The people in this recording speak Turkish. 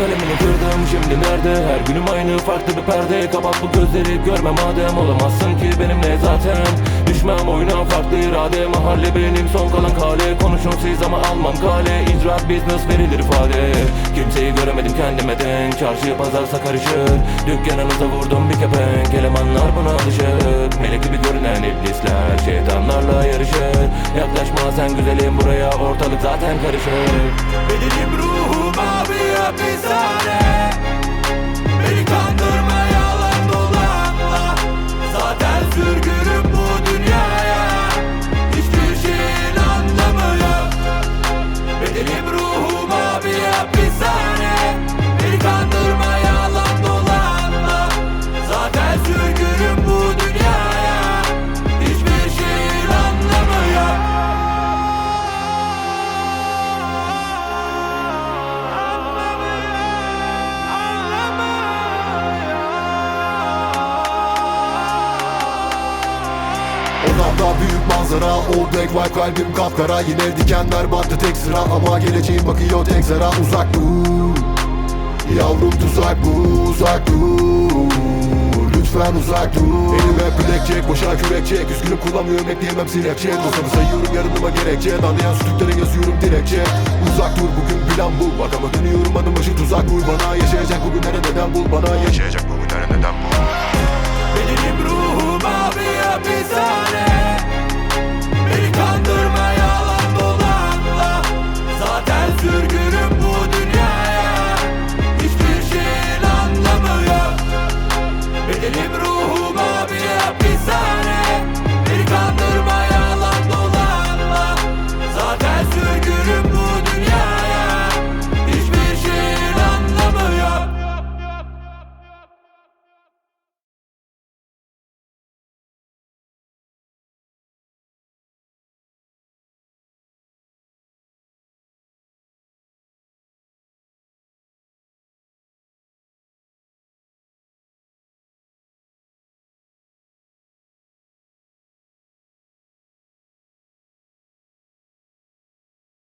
kalemini kırdım. Şimdi nerede? Her günüm aynı farklı bir perde. Kapat bu gözleri görme madem. Olamazsın ki benimle zaten. Düşmem oyuna farklı irade. Mahalle benim son kalan kale. Konuşun siz ama almam kale. İcraat business verilir ifade. Kimseyi göremedim kendime denk. Çarşı pazarsa karışır. Dükkanınıza vurdum bir kepenk. Elemanlar buna alışık Melek gibi görünen iblisler Şeytanlarla yarışır. Yaklaşma sen güzelim buraya Ortalık zaten karışır. Bedenim ruhum abi hapishane manzara Old black white kalbim kapkara. Yine dikenler battı tek sıra. Ama geleceğim bakıyor tek zara Uzak dur. Yavrum tuzak bu uzak dur. Lütfen uzak dur. Elime bilek çek boşa kürek çek. Üzgünüm kullanmıyorum ekleyemem sinekçe. Dosamı sayıyorum yarınıma gerekçe. Darlayan sütüklere yazıyorum dilekçe. Uzak dur bugün plan bu. Adama dönüyorum adım başı. Tuzak vur bana. Yaşayacak bugünlere neden bul bana. Yaşayacak bugünlere neden bul